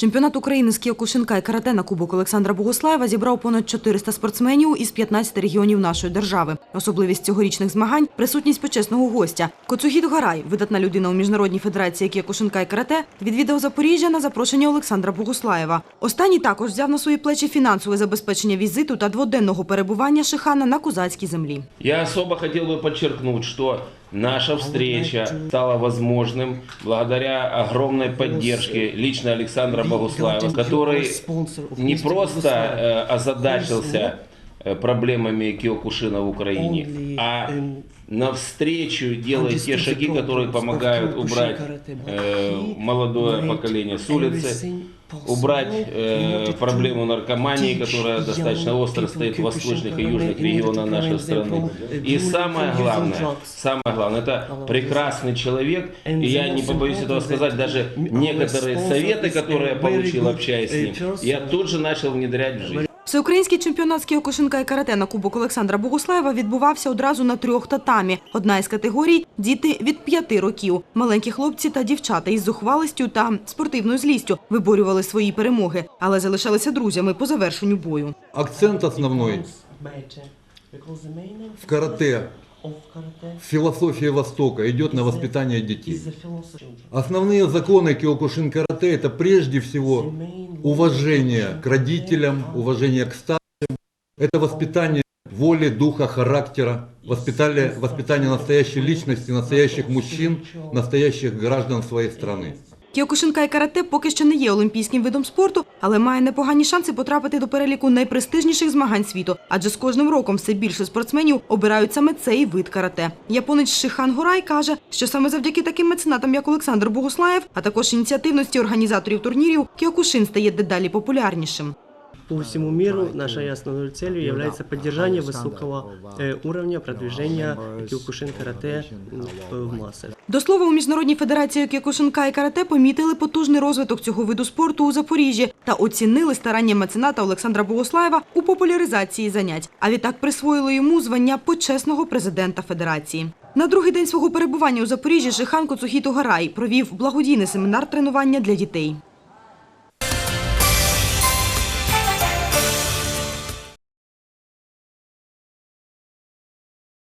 Чемпіонат України з кіокушинка і карате на Кубок Олександра Богуслаєва зібрав понад 400 спортсменів із 15 регіонів нашої держави. Особливість цьогорічних змагань – присутність почесного гостя. Коцугід Гарай, видатна людина у Міжнародній федерації кіокушинка і карате, відвідав Запоріжжя на запрошення Олександра Богуслаєва. Останній також взяв на свої плечі фінансове забезпечення візиту та дводенного перебування Шихана на козацькій землі. Я особо хотел бы подчеркнуть, что наша встреча стала возможным благодаря огромной поддержке лично Александра Богуслаева, который не просто э, озадачился э, проблемами Киокушина в Украине, а навстречу делает те шаги, которые помогают убрать э, молодое поколение с улицы, убрать э, проблему наркомании, которая достаточно остро стоит в восточных и южных регионах нашей страны. И самое главное, самое главное, это прекрасный человек, и я не побоюсь этого сказать, даже некоторые советы, которые я получил, общаясь с ним, я тут же начал внедрять в жизнь. Всеукраїнський чемпіонат з кіокушинка і карате на Кубок Олександра Богуслаєва відбувався одразу на трьох татамі. Одна із категорій – діти від п'яти років. Маленькі хлопці та дівчата із зухвалістю та спортивною злістю виборювали свої перемоги, але залишалися друзями по завершенню бою. Акцент основной в карате, в философии Востока идет на воспитание детей. Основные законы Киокушин карате это прежде всего уважение к родителям, уважение к старшим. Это воспитание воли, духа, характера, воспитание, воспитание настоящей личности, настоящих мужчин, настоящих граждан своей страны. Кіокушинка і карате поки що не є олімпійським видом спорту, але має непогані шанси потрапити до переліку найпрестижніших змагань світу, адже з кожним роком все більше спортсменів обирають саме цей вид карате. Японець Шихан Горай каже, що саме завдяки таким меценатам, як Олександр Богуслаєв, а також ініціативності організаторів турнірів, Кіокушин стає дедалі популярнішим. По всему миру нашей основной целью является поддержание высокого э, уровня продвижения киокушин карате в массах. До слова, у Міжнародній федерації кіокушинка і карате помітили потужний розвиток цього виду спорту у Запоріжжі та оцінили старання мецената Олександра Богослаєва у популяризації занять. А відтак присвоїли йому звання почесного президента федерації. На другий день свого перебування у Запоріжжі Шихан Коцухіто Гарай провів благодійний семінар тренування для дітей.